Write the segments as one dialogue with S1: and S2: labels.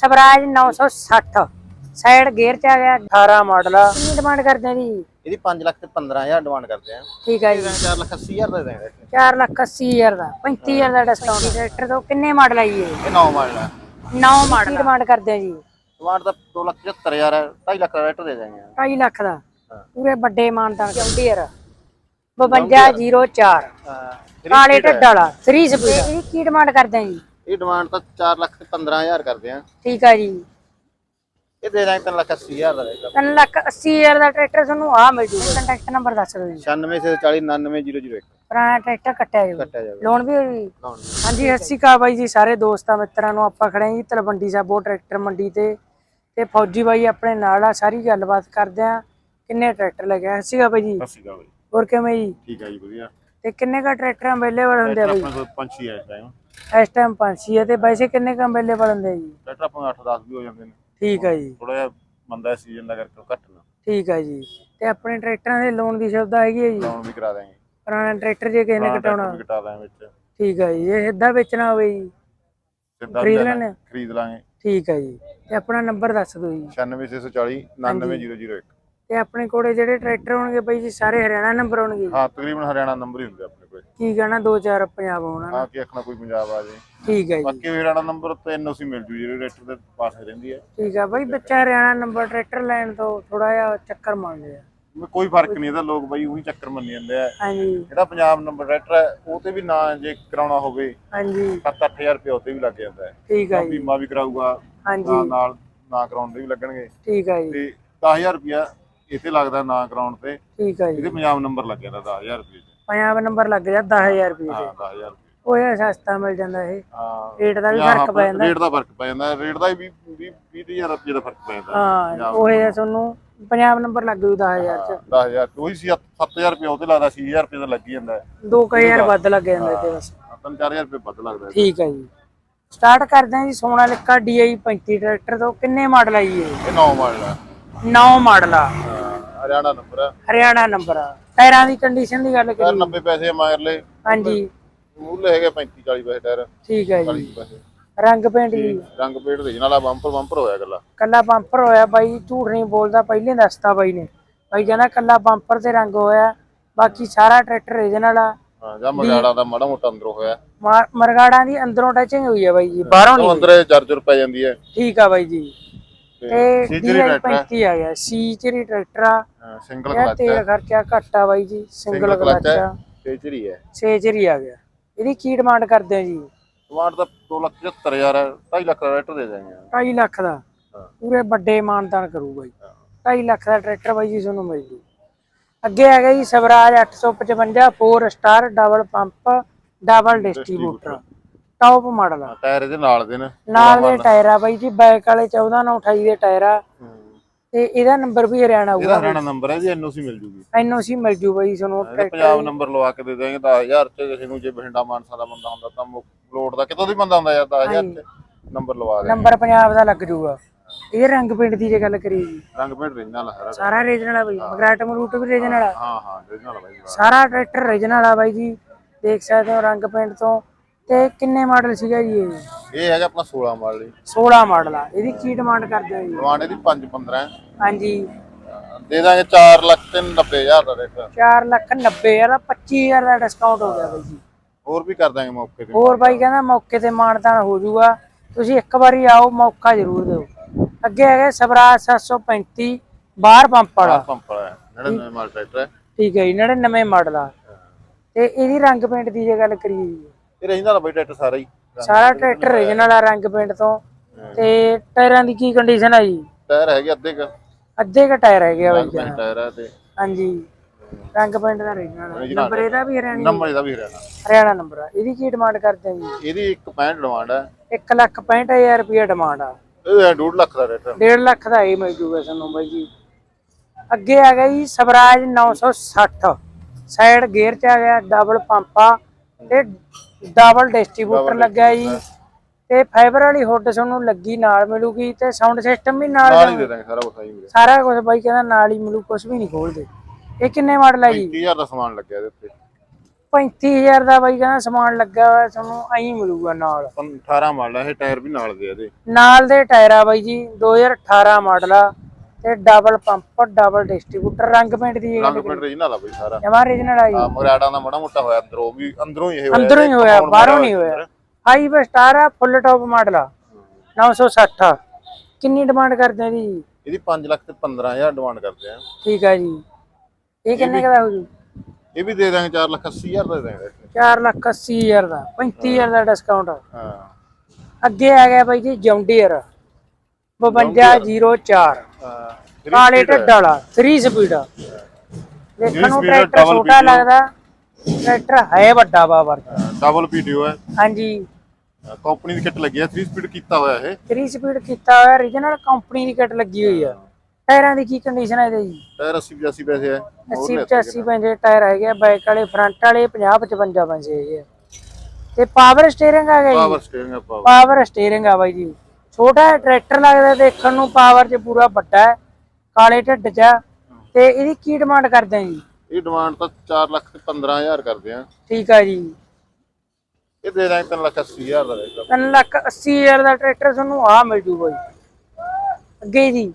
S1: Swaraj 960 side gear ਚ ਆ ਗਿਆ। 18 ਮਾਡਲ ਆ। ਕਿੰਨੀ ਡਿਮਾਂਡ ਕਰਦੇ ਆ ਜੀ?
S2: ਇਹਦੀ 5 ਲੱਖ ਤੇ 15000 ਡਿਮਾਂਡ ਕਰਦੇ ਆ।
S1: ਠੀਕ ਹੈ ਜੀ।
S2: 4 ਲੱਖ 80000 ਦੇ ਦੇਂਗੇ
S1: 4 ਲੱਖ 80 ਹਜ਼ਾਰ ਦਾ। 35000 ਦਾ ਡਿਸਕਾਊਂਟ ਟਰੈਕਟਰ ਤੋਂ ਕਿੰਨੇ ਮਾਡਲ ਆਈ ਇਹ?
S2: ਇਹ 9 ਮਾਡਲ ਹੈ
S1: 9 ਮਾਡਲ ਡਿਮਾਂਡ ਕਰਦੇ ਆ ਜੀ?
S2: ਡਿਮਾਂਡ ਤਾਂ 2 ਲੱਖ 75000 ਹੈ 2.5 ਲੱਖ ਦਾ ਰੇਟ ਦੇ ਦੇਂਗੇ
S1: 2.5 ਲੱਖ ਦਾ। ਪੂਰੇ ਵੱਡੇ ਮਾਨਤਾਨ ਜੌਂਡੀਅਰ 5204
S2: ਹਾਂ।
S1: ਕਾਲੇ ਢੱਡ ਵਾਲਾ। 3 ਸਪੀਡ ਇਹਦੀ ਕੀ ਡਿਮਾਂਡ ਕਰਦੇ ਆ ਜੀ?
S2: ਇਹ ਡਿਮਾਂਡ ਤਾਂ 4 ਲੱਖ ਤੇ 15000 ਕਰਦੇ ਆ।
S1: ਠੀਕ ਆ ਜੀ।
S2: ਇਹ ਦੇ ਦਾਂਗੇ 3 ਲੱਖ 80000 ਦਾ ਰੇਟ
S1: 3 ਲੱਖ 80 ਹਜ਼ਾਰ ਦਾ ਟਰੈਕਟਰ ਤੁਹਾਨੂੰ ਆ ਮਿਲ ਜੂਗਾ। ਕੰਟੈਕਟ ਨੰਬਰ ਦੱਸ ਦਿਓ ਜੀ।
S2: 96 ਸੇ 40 99001
S1: ਪੁਰਾਣਾ ਟਰੈਕਟਰ ਕੱਟਿਆ ਜੀ
S2: ਕੱਟਿਆ ਜਾਵੇ
S1: ਲੋਨ ਵੀ ਹੋਈ? ਹਾਂਜੀ ਸਤਿ ਸ਼੍ਰੀ ਅਕਾਲ ਬਾਈ ਜੀ ਸਾਰੇ ਦੋਸਤਾਂ ਮਿੱਤਰਾਂ ਨੂੰ ਆਪਾਂ ਖੜੇ ਜੀ ਤਲਵੰਡੀ ਸਾਬੋ ਟਰੈਕਟਰ ਮੰਡੀ ਤੇ। ਤੇ ਫੌਜੀ ਬਾਈ ਆਪਣੇ ਨਾਲ ਆ ਸਾਰੀ ਗੱਲਬਾਤ ਕਰਦੇ ਆ ਕਿੰਨੇ ਟਰੈਕਟਰ ਲੈ ਕੇ ਆਏ? ਸਤਿ ਸ਼੍ਰੀ ਅਕਾਲ ਬਾਈ ਜੀ।
S3: ਸਤਿ ਸ਼੍ਰੀ ਅਕਾਲ ਬਾਈ।
S1: ਹੋਰ ਕਿਵੇਂ ਜੀ?
S3: ਠੀਕ ਹੈ ਜੀ ਵਧੀਆ।
S1: ਤੇ ਕਿੰਨੇ ਕਾ ਟਰੈਕਟਰ ਅਵੇਲੇਬਲ ਹੁੰਦੇ ਆ ਬਾਈ?
S3: ਆਪਣੇ ਕੋਲ ਇਸ ਟਾਈਮ
S1: ਇਸ ਟਾਈਮ ਪੰਛੀ ਹੈ ਤੇ ਵੈਸੇ ਕਿੰਨੇ ਕ ਅਵੇਲੇਬਲ ਹੁੰਦੇ ਜੀ?
S3: ਟਰੈਕਟਰ ਆਪਾਂ 8-10 ਵੀ ਹੋ ਜਾਂਦੇ ਨੇ।
S1: ਠੀਕ ਹੈ ਜੀ।
S3: ਥੋੜਾ ਜਿਹਾ ਮੰਦਾ ਸੀਜ਼ਨ ਦਾ ਕਰਕੇ ਘੱਟ ਨਾ।
S1: ਠੀਕ ਹੈ ਜੀ। ਤੇ ਆਪਣੇ ਟਰੈਕਟਰਾਂ ਦੇ ਲੋਨ ਦੀ ਸੁਵਿਧਾ ਹੈਗੀ ਹੈ ਜੀ?
S3: ਲਾਉਣ ਵੀ ਕਰਾ ਦਾਂਗੇ
S1: ਪੁਰਾਣਾ ਟਰੈਕਟਰ ਜੇ ਕਿਸੇ ਨੇ ਕਟਾਉਣਾ।
S3: ਕਟਾ ਦਾਂਗੇ ਵਿੱਚ।
S1: ਠੀਕ ਹੈ ਜੀ। ਜੇ ਸਿੱਧਾ ਵੇਚਣਾ ਹੋਵੇ ਜੀ। ਖਰੀਦ ਲੈਣੇ?
S3: ਖਰੀਦ ਲਾਂਗੇ।
S1: ਠੀਕ ਹੈ ਜੀ। ਤੇ ਆਪਣਾ ਨੰਬਰ ਦੱਸ ਦਿਓ ਜੀ।
S3: 9640 99001
S1: ਤੇ ਆਪਣੇ ਕੋਲੇ ਜਿਹੜੇ ਟਰੈਕਟਰ ਹੋਣਗੇ ਬਾਈ ਜੀ ਸਾਰੇ ਹਰਿਆਣਾ ਨੰਬਰ ਹੋਣਗੇ
S3: ਹਾਂ ਤਕਰੀਬਨ ਹਰਿਆਣਾ ਨੰਬਰ ਹੀ ਹੁੰਦੇ ਆਪਣੇ ਕੋਲ।
S1: ਕੀ ਕਹਿਣਾ ਦੋ ਚਾਰ ਪੰਜਾਬ ਹੋਣਾ
S3: ਹਾਂ ਕਿ ਆਖਣਾ ਕੋਈ ਪੰਜਾਬ ਆ ਜੇ।
S1: ਠੀਕ ਹੈ ਜੀ।
S3: ਬਾਕੀ ਹਰਿਆਣਾ ਨੰਬਰ ਤੇ ਐਨਓਸੀ ਮਿਲ ਜੂ ਜਿਹੜੇ ਰੇਟਰ ਦੇ ਪਾਸੇ ਰਹਿੰਦੀ ਹੈ
S1: ਠੀਕ ਆ ਬਾਈ ਬੱਚਾ ਹਰਿਆਣਾ ਨੰਬਰ ਟਰੈਕਟਰ ਲੈਣ ਤੋਂ ਥੋੜਾ ਜਿਹਾ ਚੱਕਰ ਮੰਨਦੇ ਆ
S3: ਕੋਈ ਫ਼ਰਕ ਨਹੀਂ ਇਹਦਾ ਲੋਕ ਬਾਈ ਉਹੀ ਚੱਕਰ ਮੰਨੀ ਜਾਂਦੇ ਆ।
S1: ਹਾਂਜੀ।
S3: ਜਿਹੜਾ ਪੰਜਾਬ ਨੰਬਰ ਰੇਟਰ ਹੈ ਉਹ ਤੇ ਵੀ ਨਾ ਜੇ ਕਰਾਉਣਾ ਹੋਵੇ
S1: ਹਾਂਜੀ।
S3: 7-8000 ਰੁਪਏ ਉਹ ਤੇ ਵੀ ਲੱਗ ਜਾਂਦਾ ਹੈ।
S1: ਠੀਕ ਜੀ।
S3: ਬੀਮਾ ਵੀ ਕਰਾਊਗਾ
S1: ਹਾਂਜੀ।
S3: ਨਾਲ ਨਾ ਕਰਾਉਣ ਦੇ ਵੀ ਲੱਗਣਗੇ।
S1: ਠੀਕ ਆ ਜੀ।
S3: ਤੇ 10000 ਰੁਪਿਆ ਇਹ ਤੇ ਲੱਗਦਾ ਨਾ ਕਰਾਉਣ ਤੇ।
S1: ਠੀਕ ਆ ਜੀ।
S3: ਇਹਦੇ ਪੰਜਾਬ ਨੰਬਰ ਲੱਗ ਜਾਂਦਾ 10000 ਰੁਪਏ ਚ
S1: ਪੰਜਾਬ ਨੰਬਰ ਲੱਗ ਜਾ 10000 ਰੁਪਏ
S3: ਹਾਂ
S1: ਦੇ
S3: 10000 ਰੁਪਏ।
S1: ਉਹ ਇਹ ਸਸਤਾ ਮਿਲ ਜਾਂਦਾ ਇਹ।
S3: ਹਾਂ।
S1: ਰੇਟ ਦਾ ਵੀ ਫ਼ਰਕ ਪੈ ਜਾਂਦਾ।
S3: ਰੇਟ ਦਾ ਫ਼ਰਕ ਪੈ ਜਾਂਦਾ। ਰੇਟ ਦਾ ਵੀ 20 20000 ਰੁਪਏ ਦਾ ਫ਼ਰਕ ਪੈ ਜਾਂਦਾ।
S1: ਹਾਂ ਉਹ ਇਹ ਤੁਹਾਨੂੰ ਪੰਜਾਬ ਨੰਬਰ ਲੱਗ ਜੂ 10000 ਚ।
S3: 10000 ਉਹੀ ਸੀ 7000 ਰੁਪਏ ਉਹ ਤੇ ਲੱਗਦਾ 6000 ਰੁਪਏ ਦਾ ਲੱਗ ਹੀ ਜਾਂਦਾ। ਹੈ
S1: 2000 ਵੱਧ ਲੱਗ ਜਾਂਦਾ ਇਹਦੇ ਬਸ
S3: 3-4000 ਰੁਪਏ ਵੱਧ ਲੱਗਦਾ ਹੈ।
S1: ਠੀਕ ਆ ਜੀ। ਸਟਾਰਟ ਕਰਦੇ ਹਾਂ ਜੀ ਸੋਨਾਲਿਕਾ DI 35 ਟਰੈਕਟਰ ਤੋਂ। ਕਿੰਨੇ ਮਾਡਲ ਆਈ ਇਹ?
S3: ਇਹ 9 ਮਾਡਲ ਹੈ
S1: 9 ਮਾਡਲ ਆ।
S3: ਹਾਂ, ਹਰਿਆਣਾ ਨੰਬਰ ਹੈ
S1: ਹਰਿਆਣਾ ਨੰਬਰ ਆ। ਟਾਇਰਾਂ ਦੀ ਕੰਡੀਸ਼ਨ ਦੀ ਗੱਲ
S3: ਟਾਇਰ
S1: ਕਰੀਏ।
S3: 90 ਪੈਸੇ ਮਾਰਲੇ
S1: ਹਾਂਜੀ।
S3: ਮੂਲੇ ਹੈਗੇ 35 40 ਪੈਸੇ ਟਾਇਰ।
S1: ਠੀਕ ਹੈ
S3: 40
S1: ਜੀ।
S3: ਪੈਸੇ।
S1: ਰੰਗ ਪੇਂਟ ਜੀ।
S3: ਰੰਗ ਪੇੜ ਦੇ ਨਾਲ ਬੰਪਰ ਬੰਪਰ ਹੋਇਆ ਗੱਲਾ
S1: ਕੱਲਾ ਬੰਪਰ ਹੋਇਆ ਬਾਈ ਝੂਠ ਨਹੀਂ ਬੋਲਦਾ। ਪਹਿਲੇ ਦੱਸਤਾ ਬਾਈ ਨੇ। ਬਾਈ ਕਹਿੰਦਾ ਕੱਲਾ ਬੰਪਰ ਤੇ ਰੰਗ ਹੋਇਆ। ਬਾਕੀ ਸਾਰਾ ਟਰੈਕਟਰ ਰੀਜਨਲ ਆ।
S3: ਹਾਂ ਜਾਂ ਮਗਾੜਾ ਦਾ ਮਾੜਾ ਮੋਟਾ ਅੰਦਰੋਂ ਹੋਇਆ।
S1: ਮਰਗਾੜਾਂ ਦੀ ਅੰਦਰੋਂ ਟੱਚਿੰਗ ਹੋਈ ਹੈ ਬਾਈ ਜੀ। ਬਾਹਰੋਂ
S3: ਉਹ
S1: ਨਹੀਂ
S3: ਅੰਦਰ ਚਾਰਜਰ ਪੈ ਜਾਂਦੀ ਹੈ।
S1: ਠੀਕ ਆ ਬਾਈ ਜੀ। ਤੇ
S3: ਟਰੈਕਟਰ
S1: 35 ਆ। ਗਿਆ ਸੀ ਚਰੀ ਟਰੈਕਟਰ ਆ।
S3: ਸਿੰਗਲ ਕਲਚ
S1: ਤੇਲ
S3: ਹੈ
S1: ਖਰਚਾ ਘੱਟ ਆ ਬਾਈ ਜੀ ਸਿੰਗਲ
S3: ਕਲਚ
S1: ਆ।
S3: ਸੀਜਰੀ ਹੈ
S1: ਸੇਜਰੀ ਆ ਗਿਆ। ਇਹਦੀ ਕੀ ਡਿਮਾਂਡ ਕਰਦੇ ਆ ਜੀ?
S3: ਟਮਾਟਰ ਦਾ 275000 ਹੈ 2.5 ਲੱਖ ਦਾ ਰੇਟ ਦੇ ਦੇਣਗੇ
S1: 2.5 ਲੱਖ ਦਾ। ਪੂਰੇ ਵੱਡੇ ਮਾਨਦਾਨ ਕਰੂ ਬਾਈ। 2.5 ਲੱਖ ਦਾ ਟਰੈਕਟਰ ਬਾਈ ਜੀ ਤੁਹਾਨੂੰ ਮਿਲ ਜੂ। ਅੱਗੇ ਆ ਗਿਆ ਜੀ Swaraj 855 4 star double pump double distributor top model ਆ।
S3: ਟਾਇਰ ਇਹਦੇ ਨਾਲ ਦੇ ਨੇ।
S1: ਨਾਲ ਦੇ ਟਾਇਰ ਆ ਬਾਈ ਜੀ ਬੈਕ ਵਾਲੇ 14 ਨਾਲ 28 ਦੇ ਟਾਇਰ ਆ। ਤੇ ਇਹਦਾ ਨੰਬਰ ਵੀ ਹਰਿਆਣਾ
S3: ਇਹਦਾ
S1: ਹੋਊਗਾ
S3: ਹਰਿਆਣਾ ਨੰਬਰ ਹੈ ਜੀ ਐਨਓਸੀ ਮਿਲ ਜੂਗੀ।
S1: ਐਨਓਸੀ ਮਿਲ ਜੂ ਬਾਈ ਤੁਹਾਨੂੰ
S3: ਪੰਜਾਬ ਨੰਬਰ ਲਵਾ ਕੇ ਦੇ ਦੇਣਗੇ 10000 ਚ ਕਿਸੇ ਨੂੰ ਜੇ ਬਠਿੰਡਾ ਮਾਨਸਾ ਦਾ ਬੰਦਾ ਹੁੰਦਾ ਤਾਂ ਲੋਡ ਦਾ ਕਿਤੋਂ ਦੀ ਬੰਦਾ ਹੁੰਦਾ ਯਾਰ 10000 ਚ ਨੰਬਰ ਲਵਾ ਦੇ
S1: ਨੰਬਰ ਪੰਜਾਬ ਦਾ ਲੱਗ ਜੂਗਾ। ਇਹ ਰੰਗ ਪਿੰਡ ਦੀ ਜੇ ਗੱਲ ਕਰੀਏ ਜੀ।
S3: ਰੰਗ ਪੇਂਟ ਰਿੰਨਾ ਹੈ
S1: ਸਾਰਾ। ਰੀਜਨਲ ਆ ਬਾਈ ਮਗਰਾਟ ਮਰੂਟ ਵੀ ਰੀਜਨਲ ਆ।
S3: ਹਾਂ ਹਾਂ ਦੇ ਨਾਲ ਬਾਈ
S1: ਸਾਰਾ ਟਰੈਕਟਰ ਰੀਜਨਲ ਆ ਬਾਈ ਜੀ। ਦੇਖ ਸਕਦੇ ਹੋ ਰੰਗ ਪਿੰਡ ਤੋਂ। ਤੇ ਕਿੰਨੇ ਮਾਡਲ ਸੀਗਾ ਜੀ ਇਹ?
S3: ਇਹ ਹੈਗਾ ਆਪਣਾ 16 ਮਾਡਲ ਜੀ।
S1: 16 ਮਾਡਲ ਆ। ਇਹਦੀ ਕੀ ਡਿਮਾਂਡ ਕਰਦੇ ਹੋ ਜੀ?
S3: ਡਿਮਾਂਡ ਇਹਦੀ 5 15
S1: ਹਾਂਜੀ।
S3: ਦੇ ਦਾਂਗੇ 4 ਲੱਖ ਤੇ 90000 ਦਾ ਰੇਟ।
S1: 4 ਲੱਖ 90 ਹਜ਼ਾਰ ਦਾ 25000 ਦਾ ਡਿਸਕਾਊਂਟ ਹੋ ਗਿਆ ਬਾਈ ਜੀ।
S3: ਹੋਰ ਵੀ ਕਰ ਦਾਂਗੇ ਮੌਕੇ ਤੇ।
S1: ਹੋਰ ਬਾਈ ਕਹਿੰਦਾ ਮੌਕੇ ਤੇ ਮਾਨਤਾਨ ਹੋ ਜਾਊਗਾ ਤੁਸੀਂ ਇੱਕ ਵਾਰੀ ਆਓ ਮੌਕਾ ਜ਼ਰੂਰ ਦਿਓ। ਅੱਗੇ ਹੈਗਾ ਸਵਰਾਜ 735 ਬਾਹਰ ਪੰਪ ਵਾਲਾ।
S3: ਪੰਪ ਵਾਲਾ ਹੈ 99 ਮਾਡਲ ਟਰੈਕਟਰ
S1: ਠੀਕ ਹੈ ਜੀ 99 ਮਾਡਲ ਆ। ਤੇ ਇਹਦੀ ਰੰਗ ਪੇਂਟ ਦੀ ਜੇ ਗੱਲ ਕਰੀਏ ਜੀ।
S3: ਇਹ ਰਹਿੰਦਾ ਨਾ ਬਾਈ ਟਰੈਕਟਰ ਸਾਰਾ ਹੀ।
S1: ਸਾਰਾ ਟਰੈਕਟਰ ਰੀਜਨਲ ਆ ਰੰਗ ਪੇਂਟ ਤੋਂ। ਤੇ ਟਾਇਰਾਂ ਦੀ ਕੀ ਕੰਡੀਸ਼ਨ ਆ ਜੀ?
S3: ਟਾਇਰ ਹੈਗੇ ਅੱਧੇ ਕ।
S1: ਅੱਧੇ ਕ ਟਾਇਰ ਹੈਗੇ ਆ ਬਾਈ ਜੀ
S3: ਟਾਇਰ ਹੈ ਤੇ।
S1: ਹਾਂਜੀ। ਰੰਗ ਪੇਂਟ ਦਾ ਰੀਜਨਲ ਨੰਬਰ ਇਹਦਾ ਵੀ ਹਰਿਆਣਾ
S3: ਨੰਬਰ ਇਹਦਾ ਵੀ ਹਰਿਆਣਾ।
S1: ਹਰਿਆਣਾ ਨੰਬਰ ਆ। ਇਹਦੀ ਕੀ ਡਿਮਾਂਡ ਕਰਦੇ ਆ ਜੀ?
S3: ਇਹਦੀ 165 ਡਿਮਾਂਡ ਹੈ
S1: 1 ਲੱਖ 65000 ਰੁਪਏ ਡਿਮਾਂਡ ਆ।
S3: ਇਹ 2.5 ਲੱਖ ਦਾ ਰੇਟ
S1: 1.5 ਲੱਖ ਦਾ ਇਹ ਮਿਲ ਜੂਗਾ ਤੁਹਾਨੂੰ ਬਾਈ ਜੀ। ਅੱਗੇ ਆ ਗਿਆ ਜੀ ਸਵਰਾਜ 960 ਸਾਈਡ ਗੇਅਰ ਚ ਆ ਗਿਆ ਡਬਲ ਪੰਪਾ ਤੇ ਡਬਲ ਡਿਸਟ੍ਰੀਬਿਊਟਰ ਲੱਗਿਆ ਜੀ। ਤੇ ਫਾਈਬਰ ਵਾਲੀ ਹੁੱਡ ਤੁਹਾਨੂੰ ਲੱਗੀ ਨਾਲ ਮਿਲੂਗੀ ਤੇ ਸਾਊਂਡ ਸਿਸਟਮ ਵੀ ਨਾਲ
S3: ਨਾਲ ਹੀ ਦੇ ਦਾਂਗੇ ਸਾਰਾ ਕੁਝ ਆਈ ਮਿਲੇ
S1: ਸਾਰਾ ਕੁਝ ਬਾਈ ਕਹਿੰਦਾ ਨਾਲ ਹੀ ਮਿਲੂ ਕੁਝ ਵੀ ਨਹੀਂ ਖੋਲਦੇ। ਇਹ ਕਿੰਨੇ ਮਾਡਲ ਹੈ ਜੀ?
S3: 30000 ਦਾ ਸਮਾਨ ਲੱਗਿਆ ਇਹਦੇ ਉੱਤੇ।
S1: 35000 ਦਾ ਬਾਈ ਕਹਿੰਦਾ ਸਮਾਨ ਲੱਗਾ ਹੋਇਆ ਤੁਹਾਨੂੰ ਐਂ ਮਿਲੂਗਾ ਨਾਲ।
S3: 18 ਮਾਡਲ ਆ ਇਹ ਟਾਇਰ ਵੀ ਨਾਲ ਦੇ ਆ ਇਹਦੇ।
S1: ਨਾਲ ਦੇ ਟਾਇਰ ਆ ਬਾਈ ਜੀ 2018 ਮਾਡਲ ਆ। ਤੇ ਡਬਲ ਪੰਪ ਡਬਲ ਡਿਸਟ੍ਰੀਬਿਊਟਰ ਰੰਗ ਪੇਂਟ ਦੀ
S3: ਰੰਗ ਪਿੰਡ ਰੀਜਨਲ ਆ ਬਈ ਸਾਰਾ।
S1: ਜਮਾ ਰੀਜਨਲ ਆ ਜੀ।
S3: ਆ ਮਗਰਾੜਾਂ ਦਾ ਮਾੜਾ ਮੋਟਾ ਹੋਇਆ ਅੰਦਰੋਂ ਵੀ ਅੰਦਰੋਂ ਹੀ ਇਹ ਹੋਇਆ
S1: ਅੰਦਰੋਂ ਹੀ
S3: ਇਹ
S1: ਹੋਇਆ ਬਾਹਰੋਂ ਨਹੀਂ
S3: ਹੋਇਆ।
S1: ਹੋਇਆ ਹਾਈ ਵੇ ਸਟਾਰ ਆ ਫੁੱਲ ਟੌਪ ਮਾਡਲ ਆ। 960 ਕਿੰਨੀ ਡਿਮਾਂਡ ਕਰਦੇ ਆ ਜੀ?
S3: ਇਹਦੀ 5 ਲੱਖ ਤੇ 15000 ਡਿਮਾਂਡ ਕਰਦੇ ਆ।
S1: ਠੀਕ ਆ ਜੀ। ਇਹ ਕਿੰਨੇ ਕਦਾ ਹੋ ਜੀ?
S3: ਇਹ ਵੀ ਦੇ ਦਾਂਗੇ 4 ਲੱਖ 80000 ਦਾ ਦੇ ਦਾਂਗੇ
S1: 4 ਲੱਖ 80 ਹਜ਼ਾਰ ਦਾ 35000 ਦਾ ਡਿਸਕਾਊਂਟ
S3: ਹਾਂ।
S1: ਅੱਗੇ ਆ ਗਿਆ ਬਾਈ ਜੀ ਜੌਂਡੀਅਰ 5204
S3: ਹਾਂ
S1: ਕਾਲੇ ਢੱਡ ਵਾਲਾ 3 ਸਪੀਡ ਦੇਖਣ ਨੂੰ
S3: ਆ,
S1: ਟਰੈਕਟਰ ਛੋਟਾ ਲੱਗਦਾ। ਟਰੈਕਟਰ ਹੈ ਵੱਡਾ ਬਾਬਰ।
S3: ਡਬਲ ਪੀਡੀਓ ਹੈ।
S1: ਹਾਂਜੀ।
S3: ਕੰਪਨੀ ਦੀ ਕਿੱਟ ਲੱਗੀ ਆ 3 ਸਪੀਡ ਕੀਤਾ ਹੋਇਆ ਇਹ।
S1: 3 ਸਪੀਡ ਕੀਤਾ ਹੋਇਆ। origignal ਕੰਪਨੀ ਦੀ ਕਿੱਟ ਲੱਗੀ ਹੋਈ ਆ ਟਾਇਰਾਂ ਦੀ ਕੀ ਕੰਡੀਸ਼ਨ ਹੈ ਇਹਦੇ ਜੀ?
S3: ਟਾਇਰ 80 85 ਪੈਸੇ ਹੈ।
S1: 80 85 ਪੈਂਜੇ ਟਾਇਰ ਹੈਗੇ ਆ। ਬਾਈਕ ਵਾਲੇ ਫਰੰਟ ਵਾਲੇ 50 55 ਪੈਂਜੇ ਹੈਗੇ ਆ। ਤੇ ਪਾਵਰ ਸਟੀਅਰਿੰਗ ਆ ਗਿਆ ਜੀ।
S3: ਪਾਵਰ ਸਟੀਅਰਿੰਗ ਹੈ ਪਾਵਰ
S1: ਸਟੀਅਰਿੰਗ ਆ ਬਾਈ ਜੀ। ਛੋਟਾ ਹੈ ਟਰੈਕਟਰ ਲੱਗਦਾ ਦੇਖਣ ਨੂੰ ਪਾਵਰ 'ਚ ਪੂਰਾ ਵੱਡਾ ਹੈ ਕਾਲੇ ਢਿੱਡ 'ਚ ਆ। ਤੇ ਇਹਦੀ ਕੀ ਡਿਮਾਂਡ ਕਰਦੇ ਆ ਜੀ?
S3: ਇਹ ਡਿਮਾਂਡ ਤਾਂ 4 ਲੱਖ ਤੇ 15000 ਕਰਦੇ ਆ।
S1: ਠੀਕ ਆ ਜੀ।
S3: ਇਹ ਦੇ ਦਾਂਗੇ 3 ਲੱਖ 80000 ਦਾ ਰਹੇਗਾ
S1: 3 ਲੱਖ 80 ਹਜ਼ਾਰ ਦਾ ਟਰੈਕਟਰ ਤੁਹਾਨੂੰ ਆ ਮਿਲ ਜੂ ਬਾਈ। ਅੱਗੇ ਜੀ।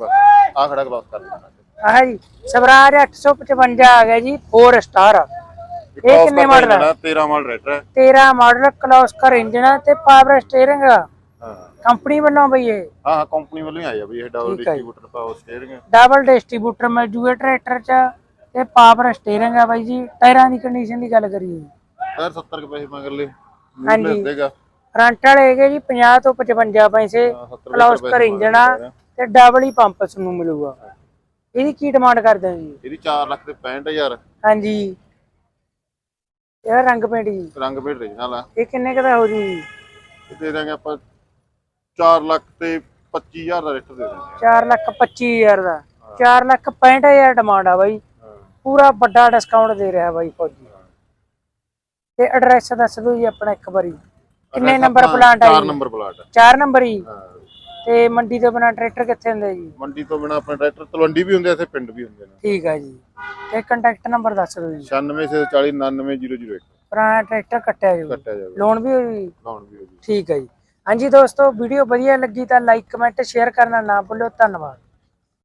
S3: ਬਸ ਆ ਖੜਾ ਕਲਾਸ ਕਰ ਦੇਣਾ
S1: ਆਹ ਜੀ ਸਵਰਾਜ 855 ਆ ਗਿਆ ਜੀ 4 ਸਟਾਰ ਇਹ ਕਿੰਨੇ ਮਾਡਲ ਹੈ
S3: 13 ਮਾਡਲ ਰੈਟਰ ਹੈ
S1: 13 ਮਾਡਲ ਕਲੌਸਕਰ ਇੰਜਨ ਤੇ ਪਾਵਰ ਸਟੀਅਰਿੰਗ
S3: ਹਾਂ
S1: ਕੰਪਨੀ ਵੱਲੋਂ ਬਈ ਇਹ?
S3: ਹਾਂ ਹਾਂ ਕੰਪਨੀ ਵੱਲੋਂ ਹੀ ਆਇਆ ਬਈ ਇਹ ਡਬਲ
S1: ਠੀਕ ਹੈ ਜੀ।
S3: Distributor power steering
S1: double distributor tractor 'ਚ ਤੇ ਪਾਵਰ ਸਟੀਅਰਿੰਗ ਆ ਬਾਈ ਜੀ। ਟਾਇਰਾਂ ਦੀ ਕੰਡੀਸ਼ਨ ਦੀ ਗੱਲ ਕਰੀਏ।
S3: ਟਾਇਰ 70 ਕੇ ਪੈਸੇ ਮੰਗ ਲੈ ਹਾਂਜੀ। ਦੇਗਾ।
S1: ਫਰੰਟ ਵਾਲੇ ਹੈਗੇ ਜੀ 50 ਤੋਂ 55 ਪੈਸੇ।
S3: ਹਾਂ, 70
S1: ਕਲੌਸਕਰ ਇੰਜਨ ਆ ਤੇ ਡਬਲ ਹੀ ਪੰਪ ਨੂੰ ਮਿਲੂਗਾ। ਇਹਦੀ ਕੀ ਡਿਮਾਂਡ ਕਰਦੇ ਹੋ ਜੀ?
S3: ਇਹਦੀ 4 ਲੱਖ ਤੇ 65000
S1: ਹਾਂਜੀ। ਇਹ ਰੰਗ ਪੇਂਟ ਜੀ।
S3: ਰੰਗ ਪੇਟ ਰੀਜਨਲ ਆ।
S1: ਇਹ ਕਿੰਨੇ ਕੁ ਦਾ ਹੋ ਜੂ ਜੀ?
S3: ਇਹ ਦੇ ਦਾਂਗੇ ਆਪਾਂ 4 ਲੱਖ ਤੇ 25000 ਦਾ ਰੇਟ ਦੇ ਦਾਂਗੇ
S1: 4 ਲੱਖ 25 ਹਜ਼ਾਰ ਦਾ। 4 ਲੱਖ 65 ਹਜ਼ਾਰ ਡਿਮਾਂਡ ਆ ਬਾਈ। ਪੂਰਾ ਵੱਡਾ ਡਿਸਕਾਊਂਟ ਦੇ ਰਿਹਾ ਬਾਈ ਫੌਜੀ। ਤੇ ਐਡਰੈਸ ਦੱਸ ਦਿਓ ਜੀ ਆਪਣਾ ਇੱਕ ਵਾਰੀ। ਕਿੰਨੇ ਨੰਬਰ ਪਲਾਂਟ ਆ
S3: 4
S1: ਜੀ?
S3: ਨੰਬਰ ਪਲਾਟ
S1: 4 ਨੰਬਰ ਹੀ।
S3: ਹਾਂ।
S1: ਤੇ ਮੰਡੀ ਤੋਂ ਬਿਨਾ ਟਰੈਕਟਰ ਕਿੱਥੇ ਹੁੰਦੇ ਜੀ?
S3: ਮੰਡੀ ਤੋਂ ਬਿਨਾ ਆਪਣੇ ਟਰੈਕਟਰ ਤਲਵੰਡੀ ਵੀ ਹੁੰਦੇ ਆ ਇੱਥੇ ਪਿੰਡ ਵੀ ਹੁੰਦੇ ਨੇ।
S1: ਠੀਕ ਆ ਜੀ। ਤੇ ਕੰਟੈਕਟ ਨੰਬਰ ਦੱਸ ਦਿਓ ਜੀ।
S3: 9640 99001
S1: ਪੁਰਾਣਾ ਟਰੈਕਟਰ ਕੱਟਿਆ ਜੀ।
S3: ਕੱਟਿਆ ਜਾਵੇ।
S1: ਲੋਨ ਵੀ ਹੋਈ ਜੀ
S3: ਲਾਉਣ ਵੀ ਹੋ ਜੀ
S1: ਠੀਕ ਹੈ ਜੀ। ਹਾਂਜੀ ਦੋਸਤੋ ਵੀਡੀਓ ਵਧੀਆ ਲੱਗੀ ਤਾਂ ਲਾਈਕ ਕਮੈਂਟ ਸ਼ੇਅਰ ਕਰਨਾ ਨਾ ਭੁੱਲਿਓ। ਧੰਨਵਾਦ।